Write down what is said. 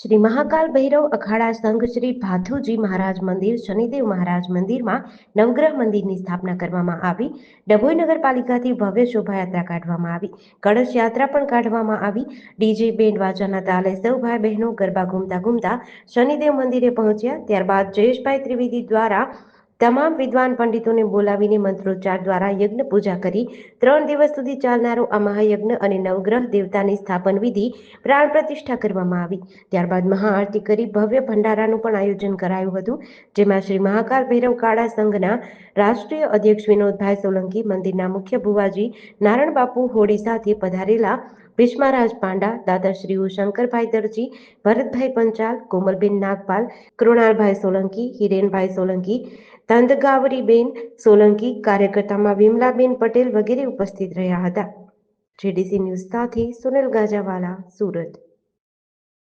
શ્રી મહાકાલ ભૈરવ અખાડા સંઘ શ્રી ભાથુજી મહારાજ મંદિર, શનિદેવ મહારાજ મંદિરમાં નવગ્રહ મંદિરની સ્થાપના કરવામાં આવી. ડભોઈ નગરપાલિકાથી ભવ્ય શોભાયાત્રા કાઢવામાં આવી. કળશ યાત્રા પણ કાઢવામાં આવી. ડીજે બેન્ડ વાજાના તાલે સૌ ભાઈ બહેનો ગરબા ઘૂમતા ઘૂમતા શનિદેવ મંદિરે પહોંચ્યા. ત્યારબાદ જયેશભાઈ ત્રિવેદી દ્વારા તમામ વિદ્વાન પંડિતોને બોલાવીને મંત્રોચ્ચાર દ્વારા યજ્ઞ પૂજા કરી ત્રણ દિવસ સુધી ચાલનારો આ મહાયજ્ઞ અને નવગ્રહ દેવતાની સ્થાપન વિધિ પ્રાણ પ્રતિષ્ઠા કરવામાં આવી. ત્યારબાદ મહાઆરતી કરી ભવ્ય ભંડારાનું પણ આયોજન કરાયું હતું, જેમાં શ્રી મહાકાલ ભૈરવ કાળા સંઘના રાષ્ટ્રીય અધ્યક્ષ વિનોદભાઈ સોલંકી, મંદિરના મુખ્ય ભુવાજી નારણ બાપુ હોડી સાથે પધારેલા ભીષ્મારાજ પાંડા દાદાશ્રીઓ શંકરભાઈ દરજી, ભરતભાઈ પંચાલ, કોમલબેન નાગપાલ, કૃણાલભાઈ સોલંકી, હિરેનભાઈ સોલંકી તંદગાવરીબેન સોલંકી, કાર્યકર્તામાં વિમલાબેન પટેલ વગેરે ઉપસ્થિત રહ્યા હતા. જેડીસી ન્યૂઝ સાથે સુનિલ ગાજાવાલા, સુરત.